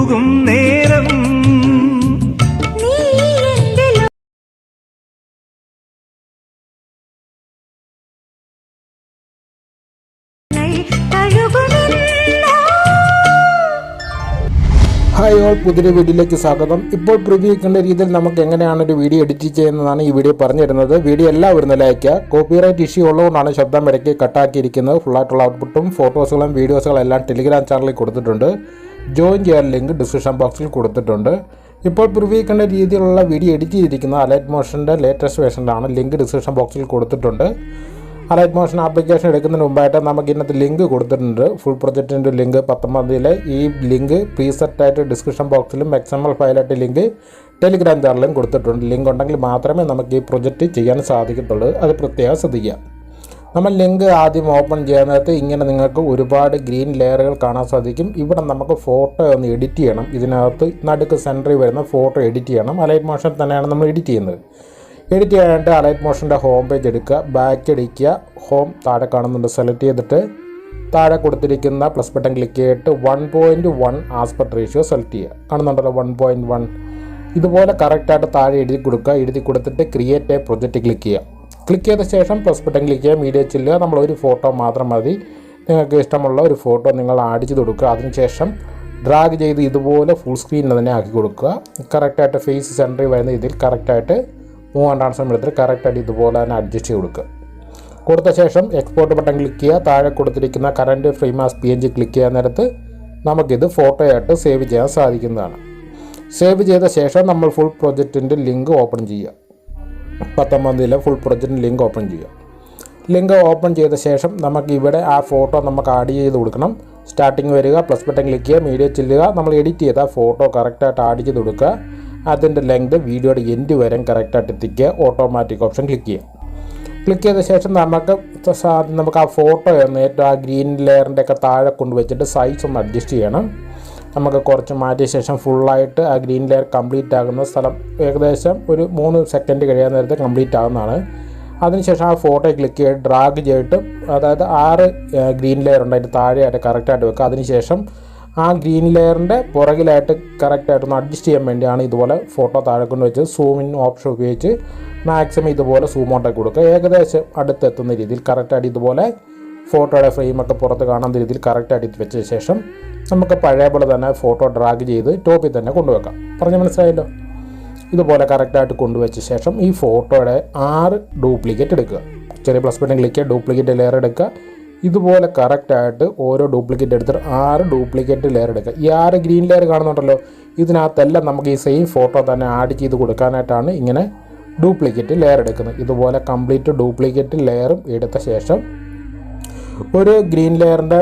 പോകും നേരം. Hi all പുതിയൊരു വീഡിയോയിലേക്ക് സ്വാഗതം. ഇപ്പോൾ പ്രിവ്യൂ കണ്ട രീതിയിൽ നമുക്ക് എങ്ങനെയാണ് ഒരു വീഡിയോ എഡിറ്റ് ചെയ്യുന്നതാണ് ഈ വീഡിയോ പറഞ്ഞു തരുന്നത്. വീഡിയോ എല്ലാവരും ലൈക്ക് കോപ്പിറൈറ്റ് ഇഷ്യൂ ഉള്ളതുകൊണ്ടാണ് ശബ്ദം ഇടയ്ക്ക് കട്ടാക്കിയിരിക്കുന്നത് ഫുള്ളായിട്ടുള്ള ഔട്ട്പുട്ടും ഫോട്ടോസുകളും വീഡിയോസുകളും എല്ലാം ടെലിഗ്രാം ചാനലിൽ കൊടുത്തിട്ടുണ്ട്. ജോയിൻ ചെയ്യാൻ ലിങ്ക് ഡിസ്ക്രിപ്ഷൻ ബോക്സിൽ കൊടുത്തിട്ടുണ്ട്. ഇപ്പോൾ പ്രിവ്യൂ രീതിയിലുള്ള വീഡിയോ എഡിറ്റ് ചെയ്തിരിക്കുന്ന അലൈറ്റ് മോഷന്റെ ലേറ്റസ്റ്റ് വേർഷനിലാണ് ലിങ്ക് ഡിസ്ക്രിപ്ഷൻ ബോക്സിൽ കൊടുത്തിട്ടുണ്ട്. അലൈറ്റ് മോഷൻ ആപ്ലിക്കേഷൻ എടുക്കുന്നതിന് മുമ്പായിട്ട് നമുക്ക് ഇതിനകത്ത് ലിങ്ക് കൊടുത്തിട്ടുണ്ട്. ഫുൾ പ്രൊജക്റ്റിന്റെ ലിങ്ക് പത്തൊമ്പതിലെ ഈ ലിങ്ക് പ്രീസെറ്റായിട്ട് ഡിസ്ക്രിപ്ഷൻ ബോക്സിലും എക്സ് എം എൽ ഫയലായിട്ട് ലിങ്ക് ടെലിഗ്രാം ചാനലിലും കൊടുത്തിട്ടുണ്ട്. ലിങ്ക് ഉണ്ടെങ്കിൽ മാത്രമേ നമുക്ക് ഈ പ്രൊജക്റ്റ് ചെയ്യാൻ സാധിക്കത്തുള്ളൂ. അത് പ്രത്യേകം ശ്രദ്ധിക്കുക. നമ്മൾ ലിങ്ക് ആദ്യം ഓപ്പൺ ചെയ്യുന്നത് ഇങ്ങനെ നിങ്ങൾക്ക് ഒരുപാട് ഗ്രീൻ ലെയറുകൾ കാണാൻ സാധിക്കും. ഇവിടെ നമുക്ക് ഫോട്ടോ ഒന്ന് എഡിറ്റ് ചെയ്യണം. ഇതിനകത്ത് നടുക്ക് സെന്ററിൽ വരുന്ന ഫോട്ടോ എഡിറ്റ് ചെയ്യണം. അലൈറ്റ് മോഷൻ തന്നെയാണ് നമ്മൾ എഡിറ്റ് ചെയ്യുന്നത്. എഡിറ്റ് ചെയ്യാനായിട്ട് അലൈറ്റ് മോഷന്റെ ഹോം പേജ് എടുക്കുക. ബാക്ക് അടിക്കുക. ഹോം താഴെ കാണുന്നുണ്ട്. സെലക്ട് ചെയ്തിട്ട് താഴെ കൊടുത്തിരിക്കുന്ന പ്ലസ് ബട്ടൺ ക്ലിക്ക് ചെയ്തിട്ട് one point one aspect ratio select ചെയ്യുക. കാണുന്നുണ്ടല്ലോ വൺ പോയിന്റ് വൺ. ഇതുപോലെ കറക്റ്റായിട്ട് താഴെ എഴുതി കൊടുക്കുക. എഴുതി കൊടുത്തിട്ട് ക്രിയേറ്റ് എ പ്രൊജക്റ്റ് ക്ലിക്ക് ചെയ്യുക. ക്ലിക്ക് ചെയ്ത ശേഷം പ്ലസ് ബട്ടൺ ക്ലിക്ക് ചെയ്യുക മീഡിയ ചെല്ലുക നമ്മൾ ഒരു ഫോട്ടോ മാത്രം മതി. നിങ്ങൾക്ക് ഇഷ്ടമുള്ള ഒരു ഫോട്ടോ നിങ്ങൾ ആഡ് ചെയ്ത് കൊടുക്കുക. അതിനുശേഷം ഡ്രാഗ് ചെയ്ത് ഇതുപോലെ ഫുൾ സ്ക്രീനിൽ തന്നെ ആക്കി കൊടുക്കുക. കറക്റ്റായിട്ട് ഫേസ് സെന്ററിൽ വരുന്ന ഇതിൽ കറക്റ്റായിട്ട് മൂവ് ആൻഡ് ട്രാൻസ്ഫോം എടുത്തിട്ട് കറക്റ്റായിട്ട് ഇതുപോലെ തന്നെ അഡ്ജസ്റ്റ് ചെയ്ത് കൊടുക്കുക. കൊടുത്ത ശേഷം എക്സ്പോർട്ട് ബട്ടൺ ക്ലിക്ക് ചെയ്യുക. താഴെ കൊടുത്തിരിക്കുന്ന current free mass P N G click ചെയ്യാൻ നേരത്ത് നമുക്കിത് ഫോട്ടോയായിട്ട് സേവ് ചെയ്യാൻ സാധിക്കുന്നതാണ്. സേവ് ചെയ്ത ശേഷം നമ്മൾ ഫുൾ പ്രൊജക്റ്റിന്റെ ലിങ്ക് ഓപ്പൺ ചെയ്യുക. പത്തൊമ്പതിലെ ഫുൾ പ്രൊജക്റ്റ് ലിങ്ക് ഓപ്പൺ ചെയ്യുക. ലിങ്ക് ഓപ്പൺ ചെയ്ത ശേഷം നമുക്ക് ഇവിടെ ആ ഫോട്ടോ നമുക്ക് ആഡ് ചെയ്ത് കൊടുക്കണം. സ്റ്റാർട്ടിങ് വരിക പ്ലസ് ബട്ടൺ ക്ലിക്ക് ചെയ്യുക മീഡിയ ചെല്ലുക നമ്മൾ എഡിറ്റ് ചെയ്ത ഫോട്ടോ കറക്റ്റായിട്ട് ആഡ് ചെയ്ത് കൊടുക്കുക. അതിന്റെ ലെങ്ത് വീഡിയോയുടെ എൻഡ് വരെ കറക്റ്റായിട്ട് എത്തിക്കുക. ഓട്ടോമാറ്റിക് ഓപ്ഷൻ ക്ലിക്ക് ചെയ്യുക. ക്ലിക്ക് ചെയ്ത ശേഷം നമുക്ക് നമുക്ക് ആ ഫോട്ടോ ഏറ്റവും ആ ഗ്രീൻ ലെയറിന്റെ ഒക്കെ താഴെ കൊണ്ടുവച്ചിട്ട് സൈസ് ഒന്ന് അഡ്ജസ്റ്റ് ചെയ്യണം. നമുക്ക് കുറച്ച് മാറ്റിയ ശേഷം ഫുള്ളായിട്ട് ആ ഗ്രീൻ ലെയർ കംപ്ലീറ്റ് ആകുന്ന സ്ഥലം ഏകദേശം ഒരു മൂന്ന് സെക്കൻഡ് കഴിയാൻ നേരത്തെ കംപ്ലീറ്റ് ആകുന്നതാണ് അതിനുശേഷം ആ ഫോട്ടോ ക്ലിക്ക് ചെയ്ത് ഡ്രാഗ് ചെയ്തിട്ട് അതായത് ആറ് ഗ്രീൻ ലെയർ ഉണ്ട്. അതിന്റെ താഴെയായിട്ട് കറക്റ്റായിട്ട് വെക്കുക. അതിനുശേഷം ആ ഗ്രീൻ ലെയറിന്റെ പുറകിലായിട്ട് കറക്റ്റായിട്ടൊന്ന് അഡ്ജസ്റ്റ് ചെയ്യാൻ വേണ്ടിയാണ് ഇതുപോലെ ഫോട്ടോ താഴെ കൊണ്ട് വെച്ച് സൂം ഇൻ ഓപ്ഷൻ ഉപയോഗിച്ച് മാക്സിമം ഇതുപോലെ സൂം ഔട്ടൊക്കെ കൊടുക്കുക. ഏകദേശം അടുത്തെത്തുന്ന രീതിയിൽ കറക്റ്റായിട്ട് ഇതുപോലെ ഫോട്ടോയുടെ ഫ്രെയിമൊക്കെ പുറത്ത് കാണാൻ രീതിയിൽ കറക്റ്റായിട്ട് വെച്ച ശേഷം നമുക്ക് പഴയ പോലെ തന്നെ ഫോട്ടോ ഡ്രാഗ് ചെയ്ത് ടോപ്പിൽ തന്നെ കൊണ്ടുവെക്കാം. പറഞ്ഞ് മനസ്സിലായല്ലോ? ഇതുപോലെ കറക്റ്റായിട്ട് കൊണ്ടുവച്ച ശേഷം ഈ ഫോട്ടോയുടെ ആറ് ഡ്യൂപ്ലിക്കേറ്റ് എടുക്കുക. ചെറിയ plus button click duplicate layer എടുക്കുക. ഇതുപോലെ കറക്റ്റായിട്ട് ഓരോ ഡ്യൂപ്ലിക്കേറ്റ് എടുത്തിട്ട് ആറ് ഡ്യൂപ്ലിക്കേറ്റ് ലെയർ എടുക്കുക. ഈ ആറ് ഗ്രീൻ ലെയർ കാണുന്നുണ്ടല്ലോ? ഇതിനകത്തെല്ലാം നമുക്ക് ഈ സെയിം ഫോട്ടോ തന്നെ ആഡ് ചെയ്ത് കൊടുക്കാനായിട്ടാണ് ഇങ്ങനെ ഡ്യൂപ്ലിക്കേറ്റ് ലെയർ എടുക്കുന്നത്. ഇതുപോലെ കംപ്ലീറ്റ് ഡ്യൂപ്ലിക്കേറ്റ് ലെയറും എടുത്ത ശേഷം ഒരു ഗ്രീൻ ലെയറിന്റെ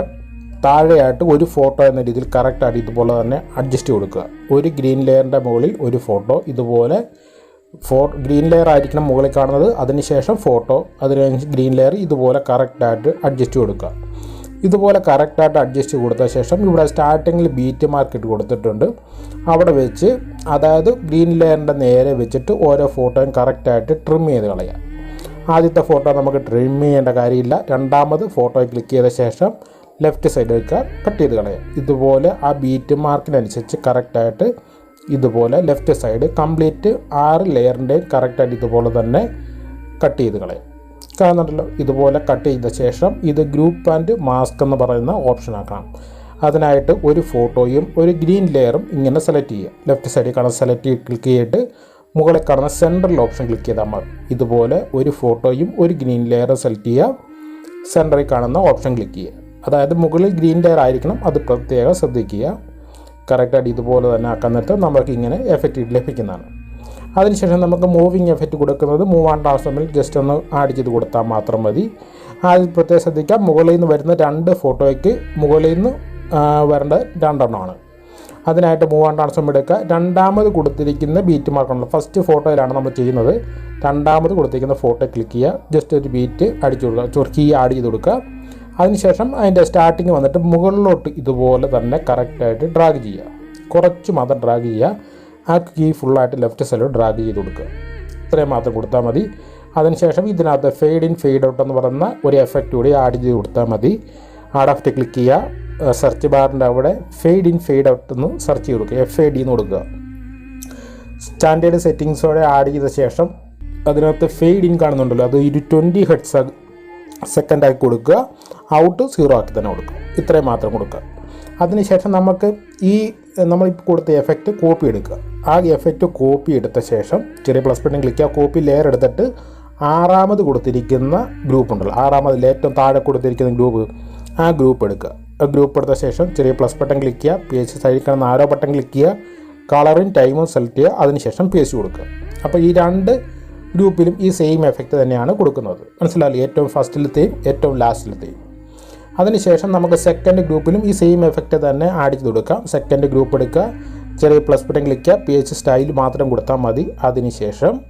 താഴെയായിട്ട് ഒരു ഫോട്ടോ എന്ന രീതിയിൽ കറക്റ്റായിട്ട് ഇതുപോലെ തന്നെ അഡ്ജസ്റ്റ് കൊടുക്കുക. ഒരു ഗ്രീൻ ലെയറിന്റെ മുകളിൽ ഒരു ഫോട്ടോ ഇതുപോലെ ഫോ ഗ്രീൻ ലെയർ ആയിരിക്കണം മുകളിൽ കാണുന്നത്. അതിനുശേഷം ഫോട്ടോ അതിന് ഗ്രീൻ ലെയർ ഇതുപോലെ കറക്റ്റായിട്ട് അഡ്ജസ്റ്റ് കൊടുക്കുക. ഇതുപോലെ കറക്റ്റായിട്ട് അഡ്ജസ്റ്റ് കൊടുത്ത ശേഷം ഇവിടെ സ്റ്റാർട്ടിങ്ങിൽ ബീറ്റ് മാർക്കിട്ട് കൊടുത്തിട്ടുണ്ട്. അവിടെ വെച്ച് അതായത് ഗ്രീൻ ലെയറിന്റെ നേരെ വെച്ചിട്ട് ഓരോ ഫോട്ടോയും കറക്റ്റായിട്ട് ട്രിം ചെയ്ത് കളയുക ആദ്യത്തെ ഫോട്ടോ നമുക്ക് ട്രിം ചെയ്യേണ്ട കാര്യമില്ല. രണ്ടാമത് ഫോട്ടോ ക്ലിക്ക് ചെയ്ത ശേഷം ലെഫ്റ്റ് സൈഡ് വെക്കുക കട്ട് ചെയ്ത് കളയുക ഇതുപോലെ ആ ബീറ്റ് മാർക്കിനനുസരിച്ച് കറക്റ്റായിട്ട് ഇതുപോലെ ലെഫ്റ്റ് സൈഡ് കംപ്ലീറ്റ് ആറ് ലെയറിന്റെയും കറക്റ്റായിട്ട് ഇതുപോലെ തന്നെ കട്ട് ചെയ്ത് കളയുക കാണുന്നുണ്ടല്ലോ? ഇതുപോലെ കട്ട് ചെയ്ത ശേഷം ഇത് ഗ്രൂപ്പ് ആൻഡ് മാസ്ക് എന്ന് പറയുന്ന ഓപ്ഷൻ ആക്കണം. അതിനായിട്ട് ഒരു ഫോട്ടോയും ഒരു ഗ്രീൻ ലെയറും ഇങ്ങനെ സെലക്ട് ചെയ്യുക ലെഫ്റ്റ് സൈഡിൽ കാണാൻ സെലക്ട് ക്ലിക്ക് ചെയ്തിട്ട് മുകളിൽ കാണുന്ന സെൻട്രൽ ഓപ്ഷൻ ക്ലിക്ക് ചെയ്താൽ മതി. ഇതുപോലെ ഒരു ഫോട്ടോയും ഒരു ഗ്രീൻ ലെയർ സെലക്ട് ചെയ്യുക. സെന്ററിൽ കാണുന്ന ഓപ്ഷൻ ക്ലിക്ക് ചെയ്യുക. അതായത് മുകളിൽ ഗ്രീൻ ലെയർ ആയിരിക്കണം അത് പ്രത്യേകം ശ്രദ്ധിക്കുക. കറക്റ്റായിട്ട് ഇതുപോലെ തന്നെ ആക്കാൻ നേരത്ത് നമുക്ക് ഇങ്ങനെ എഫക്റ്റ് ലഭിക്കുന്നതാണ്. അതിനുശേഷം നമുക്ക് മൂവിങ് എഫക്റ്റ് കൊടുക്കുന്നത് മൂവ് ആൻഡ് ട്രാൻസ്ഫോമിൽ ജസ്റ്റ് ഒന്ന് ആഡ് ചെയ്ത് കൊടുത്താൽ മാത്രം മതി. ആദ്യം പ്രത്യേകം ശ്രദ്ധിക്കാം മുകളിൽ നിന്ന് വരുന്ന രണ്ട് ഫോട്ടോയ്ക്ക് മുകളിൽ നിന്ന് വരേണ്ട രണ്ടെണ്ണമാണ്. അതിനായിട്ട് മൂവ് ആൻഡ് ട്രാൻസ്ഫോം എടുക്കുക. രണ്ടാമത് കൊടുത്തിരിക്കുന്ന ബീറ്റ് മാർക്കാണല്ലോ ഫസ്റ്റ് ഫോട്ടോയിലാണ് നമ്മൾ ചെയ്യുന്നത്. രണ്ടാമത് കൊടുത്തിരിക്കുന്ന ഫോട്ടോ ക്ലിക്ക് ചെയ്യുക. ജസ്റ്റ് ഒരു ബീറ്റ് അടിച്ചു കൊടുക്കുക. കീ ആഡ് ചെയ്ത് കൊടുക്കുക. അതിനുശേഷം അതിന്റെ സ്റ്റാർട്ടിങ് വന്നിട്ട് മുകളിലോട്ട് ഇതുപോലെ തന്നെ കറക്റ്റായിട്ട് ഡ്രാഗ് ചെയ്യുക. കുറച്ച് മാത്രം ഡ്രാഗ് ചെയ്യുക. ആ കീ ഫുള്ളായിട്ട് ലെഫ്റ്റ് സൈഡിൽ ഡ്രാഗ് ചെയ്ത് കൊടുക്കുക. ഇത്രയും മാത്രം കൊടുത്താൽ മതി. അതിനുശേഷം ഇതിനകത്ത് ഫെയ്ഡ് ഇൻ ഫെയ്ഡ് ഔട്ട് എന്ന് പറയുന്ന ഒരു എഫക്റ്റ് കൂടി ആഡ് ചെയ്ത് കൊടുത്താൽ മതി. ആഡ് ആഫ്റ്റ് ക്ലിക്ക് ചെയ്യുക. സെർച്ച് ബാറിന്റെ അവിടെ ഫെയ്ഡ് ഇൻ ഫെയ്ഡ് ഔട്ട് എന്ന് സെർച്ച് ചെയ്ത് കൊടുക്കുക. എഫ് എ ഡി എന്ന് കൊടുക്കുക. സ്റ്റാൻഡേർഡ് സെറ്റിങ്സോടെ ആഡ് ചെയ്ത ശേഷം അതിനകത്ത് ഫെയ്ഡ് ഇൻ കാണുന്നുണ്ടല്ലോ. അത് ഒരു ട്വന്റി ഹെഡ്സ് സെക്കൻഡ് ആക്കി കൊടുക്കുക. ഔട്ട് സീറോ ആക്കി തന്നെ കൊടുക്കുക. ഇത്രയും മാത്രം കൊടുക്കുക. അതിനുശേഷം നമുക്ക് ഈ നമ്മൾ ഇപ്പോൾ കൊടുത്ത എഫക്റ്റ് കോപ്പി എടുക്കുക. ആ എഫക്റ്റ് കോപ്പി എടുത്ത ശേഷം ചെറിയ പ്ലസ് ബട്ടൺ ക്ലിക്ക് ആ കോപ്പി ലെയർ എടുത്തിട്ട് ആറാമത് കൊടുത്തിരിക്കുന്ന ഗ്രൂപ്പ് ഉണ്ടല്ലോ. ആറാമതിൽ ഏറ്റവും താഴെ കൊടുത്തിരിക്കുന്ന ഗ്രൂപ്പ് ആ ഗ്രൂപ്പ് എടുക്കുക. ഗ്രൂപ്പ് എടുത്ത ശേഷം ചെറിയ പ്ലസ് ബട്ടൺ ക്ലിക്ക് ചെയ്യുക. പി എച്ച് സൈഡിൽ കാണുന്ന ആരോ ബട്ടൺ ക്ലിക്ക് ചെയ്യുക. കളറും ടൈമും സെലക്ട് ചെയ്യുക. അതിനുശേഷം പി എച്ച് കൊടുക്കുക. അപ്പോൾ ഈ രണ്ട് ഗ്രൂപ്പിലും ഈ സെയിം എഫക്റ്റ് തന്നെയാണ് കൊടുക്കുന്നത്. മനസ്സിലായില്ലേ? ഏറ്റവും ഫസ്റ്റിലത്തെയും ഏറ്റവും ലാസ്റ്റിലത്തെയും അതിനുശേഷം നമുക്ക് സെക്കൻഡ് ഗ്രൂപ്പിലും ഈ സെയിം എഫക്റ്റ് തന്നെ ആഡ് ചെയ്ത് കൊടുക്കാം. സെക്കൻഡ് ഗ്രൂപ്പ് എടുക്കുക. ചെറിയ പ്ലസ് ബട്ടൺ ക്ലിക്ക് ചെയ്യുക. പി എച്ച് സ്റ്റൈൽ മാത്രം കൊടുത്താൽ മതി. അതിനുശേഷം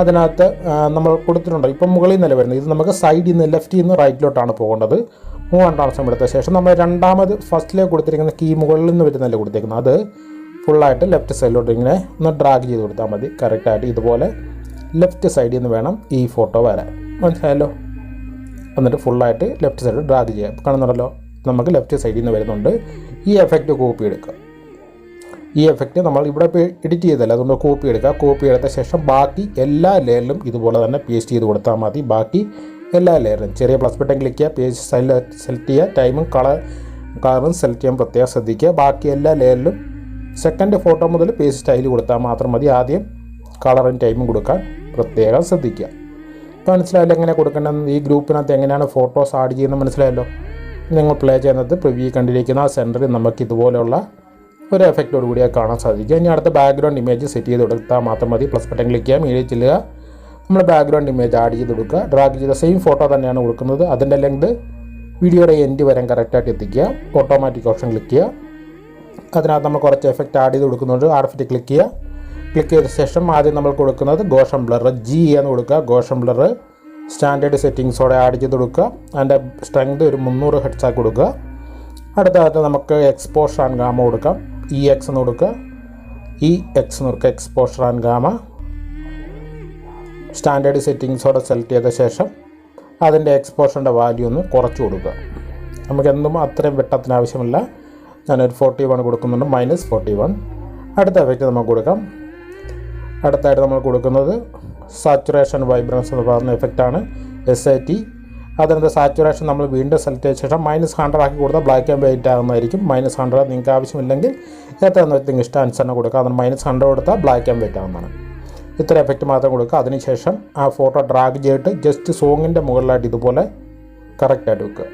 അതിനകത്ത് നമ്മൾ കൊടുത്തിട്ടുണ്ട് ഇപ്പം മുകളിൽ നിന്നല്ല വരുന്നത്. ഇത് നമുക്ക് സൈഡിൽ നിന്ന് ലെഫ്റ്റിൽ നിന്ന് റൈറ്റിലോട്ടാണ് പോകേണ്ടത്. മൂവാം എടുത്ത ശേഷം നമ്മൾ രണ്ടാമത് ഫസ്റ്റിലേക്ക് കൊടുത്തിരിക്കുന്ന കീ മുകളിൽ നിന്ന് വരുന്നല്ലേ കൊടുത്തേക്കുന്നത്? അത് ഫുള്ളായിട്ട് ലെഫ്റ്റ് സൈഡിലോട്ട് ഇങ്ങനെ ഒന്ന് ഡ്രാഗ് ചെയ്ത് കൊടുത്താൽ മതി. കറക്റ്റായിട്ട് ഇതുപോലെ ലെഫ്റ്റ് സൈഡിൽ നിന്ന് വേണം ഈ ഫോട്ടോ വരാൻ. മനസ്സിലായല്ലോ? എന്നിട്ട് ഫുള്ളായിട്ട് ലെഫ്റ്റ് സൈഡ് ഡ്രാഗ് ചെയ്യാം കാണുന്നുണ്ടല്ലോ? നമുക്ക് ലെഫ്റ്റ് സൈഡിൽ നിന്ന് വരുന്നുണ്ട്. ഈ എഫക്റ്റ് കോപ്പി എടുക്കുക. ഈ എഫക്റ്റ് നമ്മൾ ഇവിടെ എഡിറ്റ് ചെയ്തല്ല അതുകൊണ്ട് കോപ്പി എടുക്കുക. കോപ്പി എടുത്ത ശേഷം ബാക്കി എല്ലാ ലെയറിലും ഇതുപോലെ തന്നെ പേസ്റ്റ് ചെയ്ത് കൊടുത്താൽ മതി. ബാക്കി എല്ലാ ലെയറും ചെറിയ പ്ലസ് ബട്ടൺ ക്ലിക്ക് ചെയ്യുക പേജ് സെലക്ട് ചെയ്യുക ടൈമും കളർ കളറും സെലക്ട് ചെയ്യാൻ പ്രത്യേകം ശ്രദ്ധിക്കുക. ബാക്കി എല്ലാ ലെയറിലും സെക്കൻഡ് ഫോട്ടോ മുതൽ പേജ് സ്റ്റൈൽ കൊടുത്താൽ മാത്രം മതി. ആദ്യം കളറും ടൈമും കൊടുക്കാൻ പ്രത്യേകം ശ്രദ്ധിക്കുക. ഇപ്പോൾ മനസ്സിലായല്ലോ എങ്ങനെ കൊടുക്കേണ്ടത് ഈ ഗ്രൂപ്പിനകത്ത് എങ്ങനെയാണ് ഫോട്ടോസ് ആഡ് ചെയ്യുന്നത് മനസ്സിലായല്ലോ? നിങ്ങൾ പ്ലേ ചെയ്യുന്നത് പ്രിവ്യൂ കണ്ടിരിക്കുന്ന ആ സെന്ററിൽ നമുക്ക് ഇതുപോലെയുള്ള ഒരു എഫക്റ്റോട് കൂടി കാണാൻ സാധിക്കും. ഇനി അടുത്ത ബാക്ക്ഗ്രൗണ്ട് ഇമേജ് സെറ്റ് ചെയ്ത് കൊടുത്താൽ മാത്രം മതി. പ്ലസ് ബട്ടൺ ക്ലിക്ക് ചെയ്യാം മീഡിയ ചെല്ലുക. നമ്മൾ ബാക്ക്ഗ്രൗണ്ട് ഇമേജ് ആഡ് ചെയ്ത് കൊടുക്കുക. ഡ്രാഗ് ചെയ്ത സെയിം ഫോട്ടോ തന്നെയാണ് കൊടുക്കുന്നത്. അതിന്റെ ലെങ്ത് വീഡിയോയുടെ എൻഡ് വരെ കറക്റ്റായിട്ട് എത്തിക്കുക. ഓട്ടോമാറ്റിക് ഓപ്ഷൻ ക്ലിക്ക് ചെയ്യുക. അതിനകത്ത് നമ്മൾ കുറച്ച് എഫക്റ്റ് ആഡ് ചെയ്ത് കൊടുക്കുന്നുണ്ട്. ആർഫിറ്റ് ക്ലിക്ക് ചെയ്യുക. ക്ലിക്ക് ചെയ്ത ശേഷം ആദ്യം നമ്മൾ കൊടുക്കുന്നത് ഗോഷം ബ്ലർ ജി എന്ന് കൊടുക്കുക. ഗോഷം ബ്ലർ സ്റ്റാൻഡേർഡ് സെറ്റിങ്സോടെ ആഡ് ചെയ്ത് കൊടുക്കുക. അതിന്റെ സ്ട്രെങ്ത് ഒരു മുന്നൂറ് ഹെഡ്സ് ആക്കി കൊടുക്കുക. അടുത്തതായിട്ട് നമുക്ക് എക്സ്പോഷർ ആൻഡ് ഗാമ കൊടുക്കാം. ഇ എക്സ് എന്ന് കൊടുക്കുക. ഇ എക്സ് എന്ന് കൊടുക്കുക. എക്സ്പോഷർ ആൻഡ് ഗാമ സ്റ്റാൻഡേർഡ് സെറ്റിങ്സോടെ സെലക്ട് ചെയ്ത ശേഷം അതിന്റെ എക്സ്പോഷറിന്റെ വാല്യൂ ഒന്ന് കുറച്ച് കൊടുക്കുക. നമുക്ക് എന്തും അത്രയും വെട്ടത്തിന് ആവശ്യമില്ല ഞാനൊരു ഫോർട്ടി വൺ കൊടുക്കുന്നുണ്ട് മൈനസ് ഫോർട്ടി വൺ അടുത്ത എഫക്റ്റ് നമുക്ക് കൊടുക്കാം. അടുത്തായിട്ട് നമ്മൾ കൊടുക്കുന്നത് സാച്ചുറേഷൻ വൈബ്രൻസ് എന്ന് പറയുന്ന എഫക്റ്റാണ് എസ് ഐ ടി അതിനകത്ത് സാച്ചുറേഷൻ നമ്മൾ വീണ്ടും സെലക്ട് ചെയ്ത ശേഷം മൈനസ് ഹൺഡ്രഡ് ആക്കി കൊടുത്താൽ ബ്ലാക്ക് ആൻഡ് വൈറ്റ് ആകുന്നതായിരിക്കും മൈനസ് ഹൺഡ്രഡ് നിങ്ങൾക്ക് ആവശ്യമില്ലെങ്കിൽ എത്രയെന്ന് വെച്ചാൽ നിങ്ങൾക്ക് ഇഷ്ടാനുസരണം കൊടുക്കുക അതിന് മൈനസ് ഹൺഡ്രഡ് കൊടുത്താൽ ബ്ലാക്ക് ആൻഡ് വൈറ്റ് ആകുന്നതാണ് ഇത്ര എഫക്റ്റ് മാത്രം കൊടുക്കുക. അതിനുശേഷം ആ ഫോട്ടോ ഡ്രാഗ് ചെയ്തിട്ട് ജസ്റ്റ് സോങ്ങിന്റെ മുകളിലായിട്ട് ഇതുപോലെ കറക്റ്റായിട്ട് വെക്കുക.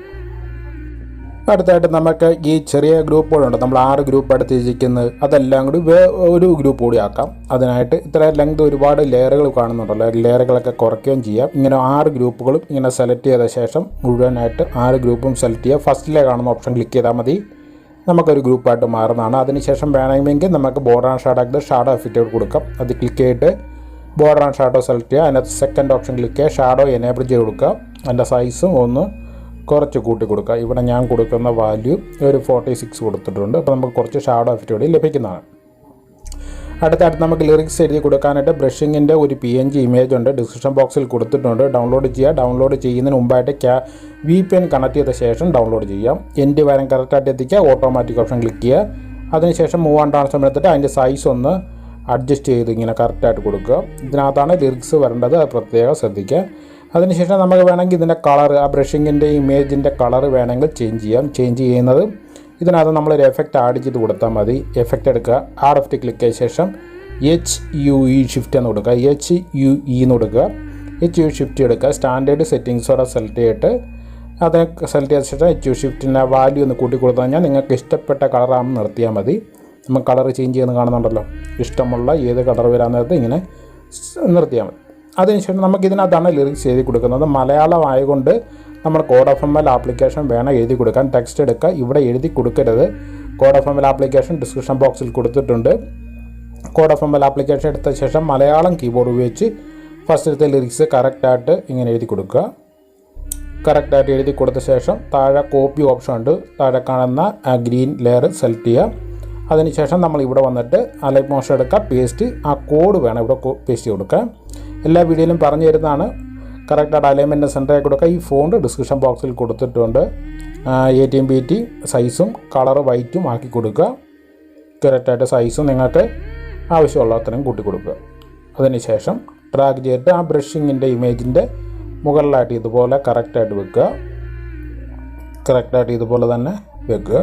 അടുത്തായിട്ട് നമുക്ക് ഈ ചെറിയ ഗ്രൂപ്പുകളുണ്ട് നമ്മൾ ആറ് ഗ്രൂപ്പ് എടുത്തിരിക്കുന്നത് അതെല്ലാം കൂടി വേ ഒരു ഗ്രൂപ്പ് കൂടി ആക്കാം. അതിനായിട്ട് ഇത്ര ലെങ്ത് ഒരുപാട് ലെയറുകൾ കാണുന്നുണ്ടല്ലോ. ലെയറുകളൊക്കെ കുറയ്ക്കുകയും ചെയ്യാം. ഇങ്ങനെ ആറ് ഗ്രൂപ്പുകളും ഇങ്ങനെ സെലക്ട് ചെയ്ത ശേഷം മുഴുവനായിട്ട് ആറ് ഗ്രൂപ്പും സെലക്ട് ചെയ്യുക. ഫസ്റ്റിലെ കാണുന്ന ഓപ്ഷൻ ക്ലിക്ക് ചെയ്താൽ മതി. നമുക്കൊരു ഗ്രൂപ്പായിട്ട് മാറുന്നതാണ്. അതിനുശേഷം വേണമെങ്കിൽ നമുക്ക് ബോർഡർ ആൻഡ് ഷാഡോ ആക്കി എഫക്റ്റ് കൊടുക്കാം. അത് ക്ലിക്ക് ചെയ്തിട്ട് ബോർഡർ ആൻഡ് ഷാഡോ സെലക്ട് ചെയ്യുക. അതിനകത്ത് സെക്കൻഡ് ഓപ്ഷൻ ക്ലിക്ക് ചെയ്യുക. ഷാഡോ എനേബിൾ ചെയ്ത് കൊടുക്കുക. അതിന്റെ സൈസും ഒന്ന് കുറച്ച് കൂട്ടി കൊടുക്കുക. ഇവിടെ ഞാൻ കൊടുക്കുന്ന വാല്യൂ ഒരു ഫോർട്ടി സിക്സ് കൊടുത്തിട്ടുണ്ട്. അപ്പോൾ നമുക്ക് കുറച്ച് ഷാഡോ എഫക്റ്റ് കൂടി ലഭിക്കുന്നതാണ്. അടുത്തായിട്ട് നമുക്ക് ലിറിക്സ് എഴുതി കൊടുക്കാനായിട്ട് ബ്രഷിങ്ങിന്റെ ഒരു പി എൻ ജി ഇമേജ് ഉണ്ട്. ഡിസ്ക്രിപ്ഷൻ ബോക്സിൽ കൊടുത്തിട്ടുണ്ട്. ഡൗൺലോഡ് ചെയ്യുക. ഡൗൺലോഡ് ചെയ്യുന്നതിന് മുമ്പായിട്ട് ക്യാ വി പി എൻ കണക്ട് ചെയ്ത ശേഷം ഡൗൺലോഡ് ചെയ്യാം എന്റെ വരം കറക്റ്റായിട്ട് എത്തിക്കുക. ഓട്ടോമാറ്റിക് ഓപ്ഷൻ ക്ലിക്ക് ചെയ്യുക. അതിനുശേഷം മൂവ് ആൻ ട്രാൻസ്ഫോം എടുത്തിട്ട് അതിന്റെ സൈസ് ഒന്ന് അഡ്ജസ്റ്റ് ചെയ്ത് ഇങ്ങനെ കറക്റ്റായിട്ട് കൊടുക്കുക. ഇതിനകത്താണ് ലിറിക്സ് വരേണ്ടത് അത് പ്രത്യേകം ശ്രദ്ധിക്കുക. അതിനുശേഷം നമുക്ക് വേണമെങ്കിൽ ഇതിന്റെ കളർ ആ ബ്രഷിങ്ങിന്റെ ഇമേജിന്റെ കളർ വേണമെങ്കിൽ ചേഞ്ച് ചെയ്യാം. ചേഞ്ച് ചെയ്യുന്നത് ഇതിനകത്ത് നമ്മളൊരു എഫക്റ്റ് ആഡ് ചെയ്ത് കൊടുത്താൽ മതി. എഫക്റ്റ് എടുക്കുക. ആഡ് എഫക്റ്റ് ക്ലിക്ക് ചെയ്ത ശേഷം എച്ച് യു ഇ ഷിഫ്റ്റ് എന്ന് കൊടുക്കുക. എച്ച് യു ഇ എന്ന് കൊടുക്കുക. എച്ച് യു ഷിഫ്റ്റ് എടുക്കുക. സ്റ്റാൻഡേർഡ് സെറ്റിങ്സോടെ സെലക്ട് ചെയ്തിട്ട് അതിനെ സെലക്ട് ചെയ്ത ശേഷം എച്ച് യു ഷിഫ്റ്റിന്റെ വാല്യൂ ഒന്ന് കൂട്ടി കൊടുത്തു കഴിഞ്ഞാൽ നിങ്ങൾക്ക് ഇഷ്ടപ്പെട്ട കളറാകുമ്പോൾ നിർത്തിയാൽ മതി. നമുക്ക് കളർ ചേഞ്ച് ചെയ്യുന്ന കാണുന്നുണ്ടല്ലോ. ഇഷ്ടമുള്ള ഏത് കളർ വരാൻ നേരത്തെ ഇങ്ങനെ നിർത്തിയാൽ മതി. അതിനുശേഷം നമുക്ക് ഇതിനകത്താണ് ലിറിക്സ് എഴുതി കൊടുക്കുന്നത്. മലയാളം ആയതുകൊണ്ട് നമ്മൾ code of M L application വേണം എഴുതി കൊടുക്കാൻ. ടെക്സ്റ്റ് എടുക്കുക. ഇവിടെ എഴുതി കൊടുക്കരുത്. Code of M L application description ബോക്സിൽ കൊടുത്തിട്ടുണ്ട്. Code of M L application എടുത്ത ശേഷം മലയാളം കീബോർഡ് ഉപയോഗിച്ച് ഫസ്റ്റത്തെ ലിറിക്സ് കറക്റ്റായിട്ട് ഇങ്ങനെ എഴുതി കൊടുക്കുക. കറക്റ്റായിട്ട് എഴുതി കൊടുത്ത ശേഷം താഴെ കോപ്പി ഓപ്ഷൻ ഉണ്ട്. താഴെ കാണുന്ന ഗ്രീൻ ലെയർ സെലക്ട് ചെയ്യുക. അതിനുശേഷം നമ്മൾ ഇവിടെ വന്നിട്ട് അലൈറ്റ് മോഷൻ എടുക്കുക പേസ്റ്റ് ആ കോഡ് വേണം ഇവിടെ പേസ്റ്റ് കൊടുക്കുക എല്ലാ വീഡിയോയിലും പറഞ്ഞു തരുന്നതാണ്. കറക്റ്റായിട്ട് അലൈൻമെന്റ് സെന്ററായി കൊടുക്കുക. ഈ ഫോണ്ട് ഡിസ്ക്രിപ്ഷൻ ബോക്സിൽ കൊടുത്തിട്ടുണ്ട്. A T M B T സൈസും കളർ വൈറ്റും ആക്കി കൊടുക്കുക. കറക്റ്റായിട്ട് സൈസും നിങ്ങൾക്ക് ആവശ്യമുള്ള അത്രയും കൂട്ടി കൊടുക്കുക. അതിനുശേഷം ട്രാക്ക് ചെയ്തിട്ട് ആ ബ്രഷിങ്ങിന്റെ ഇമേജിന്റെ മുകളിലായിട്ട് ഇതുപോലെ കറക്റ്റായിട്ട് വെക്കുക. കറക്റ്റായിട്ട് ഇതുപോലെ തന്നെ വെക്കുക.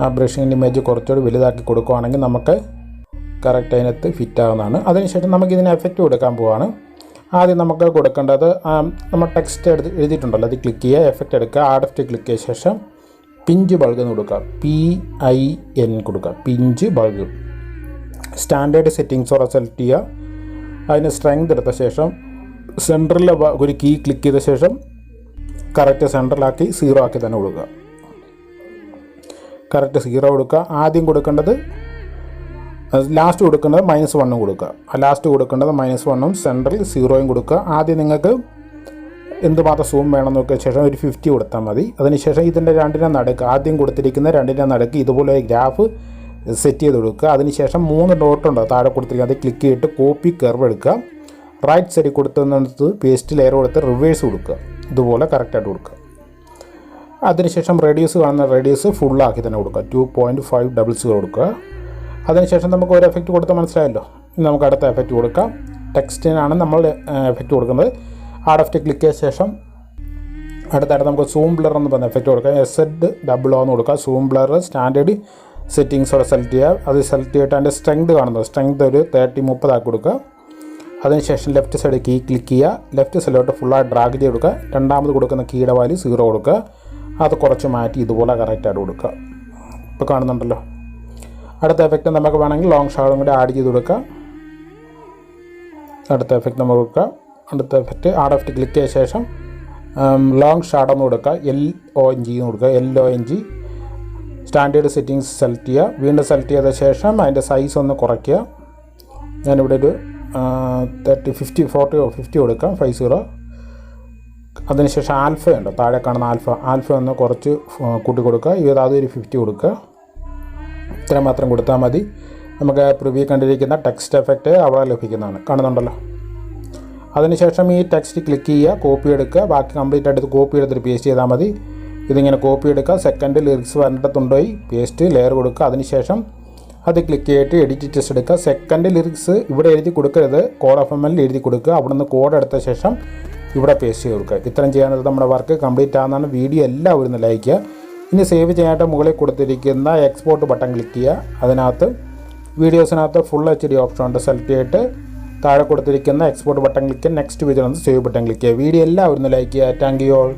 ആ ബ്രഷിങ്ങിന്റെ ഇമേജ് കുറച്ചുകൂടി വലുതാക്കി കൊടുക്കുകയാണെങ്കിൽ നമുക്ക് കറക്റ്റ് അതിനകത്ത് ഫിറ്റ് ആവുന്നതാണ് അതിനുശേഷം നമുക്ക് ഇതിന് എഫക്റ്റ് കൊടുക്കാൻ പോവാണ്. ആദ്യം നമുക്ക് കൊടുക്കേണ്ടത് നമ്മൾ ടെക്സ്റ്റ് എടുത്ത് എഴുതിയിട്ടുണ്ടല്ലോ അത് ക്ലിക്ക് ചെയ്യുക എഫക്റ്റ് എടുക്കുക ആഡഫ്റ്റ് ക്ലിക്ക് ചെയ്ത ശേഷം പിഞ്ച് ബൾഗ് എന്ന് കൊടുക്കുക. പി ഐ എൻ കൊടുക്കുക. Pinch bulge standard settings select ചെയ്യുക. അതിന് സ്ട്രെങ്ത് എടുത്ത ശേഷം സെന്ററിൽ ഒരു കീ ക്ലിക്ക് ചെയ്ത ശേഷം കറക്റ്റ് സെന്ററിലാക്കി സീറോ ആക്കി തന്നെ കൊടുക്കുക. കറക്റ്റ് സീറോ കൊടുക്കുക. ആദ്യം കൊടുക്കേണ്ടത് ലാസ്റ്റ് കൊടുക്കേണ്ടത് മൈനസ് വണ്ണും കൊടുക്കുക. ആ ലാസ്റ്റ് കൊടുക്കേണ്ടത് മൈനസ് വണ്ണും സെന്ററിൽ സീറോയും കൊടുക്കുക. ആദ്യം നിങ്ങൾക്ക് എന്തുമാത്രം സൂം വേണം നോക്കിയ ശേഷം ഒരു ഫിഫ്റ്റി കൊടുത്താൽ മതി. അതിനുശേഷം ഇതിന്റെ രണ്ടിനെ നടുക്ക് ആദ്യം കൊടുത്തിരിക്കുന്ന രണ്ടിനെ നടുക്ക് ഇതുപോലെ ഗ്രാഫ് സെറ്റ് ചെയ്ത് കൊടുക്കുക. അതിനുശേഷം മൂന്ന് ഡോട്ടുണ്ട് താഴെ കൊടുത്തിരിക്കുന്നത് അത് ക്ലിക്ക് ചെയ്തിട്ട് കോപ്പി കർവ് എടുക്കുക. റൈറ്റ് സൈഡിൽ കൊടുത്തുന്നിടത്ത് പേസ്റ്റ് ലെയർ കൊടുത്ത് റിവേഴ്സ് കൊടുക്കുക. ഇതുപോലെ കറക്റ്റായിട്ട് കൊടുക്കുക. അതിനുശേഷം റേഡിയസ് കാണുന്ന റേഡിയസ് ഫുള്ളാക്കി തന്നെ കൊടുക്കുക. Two point five double zero കൊടുക്കുക. അതിനുശേഷം നമുക്ക് ഒരു എഫക്റ്റ് കൊടുത്താൽ മനസ്സിലായല്ലോ. ഇനി നമുക്ക് അടുത്ത എഫക്റ്റ് കൊടുക്കാം. ടെക്സ്റ്റിനാണ് നമ്മൾ എഫക്റ്റ് കൊടുക്കുന്നത്. ആ എഫക്റ്റ് ക്ലിക്ക് ചെയ്ത ശേഷം അടുത്തായിട്ട് നമുക്ക് സൂം ബ്ലർ എന്ന് പറഞ്ഞ എഫക്റ്റ് കൊടുക്കാം. എസ് എഡ് ഡബിൾ ഒന്ന് കൊടുക്കുക സൂം ബ്ലർ സ്റ്റാൻഡേർഡ് സെറ്റിങ്സോടെ സെലക്ട് ചെയ്യുക. അത് സെലക്ട് ചെയ്തിട്ട് അതിന്റെ സ്ട്രെങ്ത് കാണുന്നത്. സ്ട്രെങ്ത് ഒരു തേർട്ടി മുപ്പതാക്കി കൊടുക്കുക. അതിനുശേഷം ലെഫ്റ്റ് സൈഡ് കീ ക്ലിക്ക് ചെയ്യുക. ലെഫ്റ്റ് സൈഡിലോട്ട് ഫുള്ളായി ഡ്രാഗ് ചെയ്ത് കൊടുക്കുക. രണ്ടാമത് കൊടുക്കുന്ന കീയുടെ വാല്യൂ സീറോ കൊടുക്കുക. അത് കുറച്ച് മാറ്റി ഇതുപോലെ കറക്റ്റായിട്ട് കൊടുക്കുക. ഇപ്പോൾ കാണുന്നുണ്ടല്ലോ. അടുത്ത എഫക്റ്റ് നമുക്ക് വേണമെങ്കിൽ ലോങ് ഷാഡും കൂടി ആഡ് ചെയ്ത് കൊടുക്കുക. അടുത്ത എഫക്റ്റ് നമുക്ക് കൊടുക്കുക. അടുത്ത എഫക്റ്റ് ആഡ് എഫക്റ്റ് ക്ലിക്ക് ചെയ്ത ശേഷം ലോങ് ഷാഡോ എന്ന് കൊടുക്കുക. എൽ ഒ എൻ ജി എന്ന് കൊടുക്കുക. L O N G standard settings select ചെയ്യുക. വീണ്ടും സെലക്ട് ചെയ്ത ശേഷം അതിന്റെ സൈസ് ഒന്ന് കുറയ്ക്കുക. ഞാനിവിടെ ഒരു തേർട്ടി ഫിഫ്റ്റി ഫോർട്ടി ഫിഫ്റ്റി കൊടുക്കാം. ഫൈവ് സീറോ അതിനുശേഷം ആൽഫ ഉണ്ട്. താഴെ കാണുന്ന ആൽഫ ആൽഫ ഒന്ന് കുറച്ച് കൂട്ടി കൊടുക്കുക ഇത് അതൊരു ഫിഫ്റ്റി കൊടുക്കുക. ഇത്ര മാത്രം കൊടുത്താൽ മതി. നമുക്ക് പ്രിവ്യൂ കണ്ടിരിക്കുന്ന ടെക്സ്റ്റ് എഫക്റ്റ് അവിടെ ലഭിക്കുന്നതാണ്. കാണുന്നുണ്ടല്ലോ. അതിനുശേഷം ഈ ടെക്സ്റ്റ് ക്ലിക്ക് ചെയ്യുക കോപ്പി എടുക്കുക. ബാക്കി കംപ്ലീറ്റ് ആയിട്ട് കോപ്പി എടുത്തിട്ട് പേസ്റ്റ് ചെയ്താൽ മതി. ഇതിങ്ങനെ കോപ്പി എടുക്കുക. സെക്കൻഡ് ലിറിക്സ് വരേണ്ടതുണ്ടോയി പേസ്റ്റ് ലെയർ കൊടുക്കുക. അതിനുശേഷം അത് ക്ലിക്ക് ചെയ്തിട്ട് എഡിറ്റ് ടെസ്റ്റ് എടുക്കുക. സെക്കൻഡ് ലിറിക്സ് ഇവിടെ എഴുതി കൊടുക്കരുത്. കോഡ് എഫ് എം എല്ലിൽ എഴുതി കൊടുക്കുക. അവിടെ നിന്ന് കോഡ് എടുത്ത ശേഷം ഇവിടെ പേസ്റ്റ് ചെയ്ത് കൊടുക്കുക. ഇത്രയും ചെയ്യാനത് നമ്മുടെ വർക്ക് കംപ്ലീറ്റ് ആകുന്നതാണ് വീഡിയോ എല്ലാം ഒന്ന് ലൈക്ക് ഇനി സേവ് ചെയ്യാനായിട്ട് മുകളിൽ കൊടുത്തിരിക്കുന്ന എക്സ്പോർട്ട് ബട്ടൺ ക്ലിക്ക് ചെയ്യുക. അതിനകത്ത് വീഡിയോസിനകത്ത് ഫുൾ എച്ച് ഡി ഓപ്ഷൻ ഉണ്ട്. സെലക്ട് ചെയ്തിട്ട് താഴെ കൊടുത്തിരിക്കുന്ന export button click next video save button click ചെയ്യുക. വീഡിയോ എല്ലാം ഒരു ലൈക്ക് ചെയ്യുക. Thank you all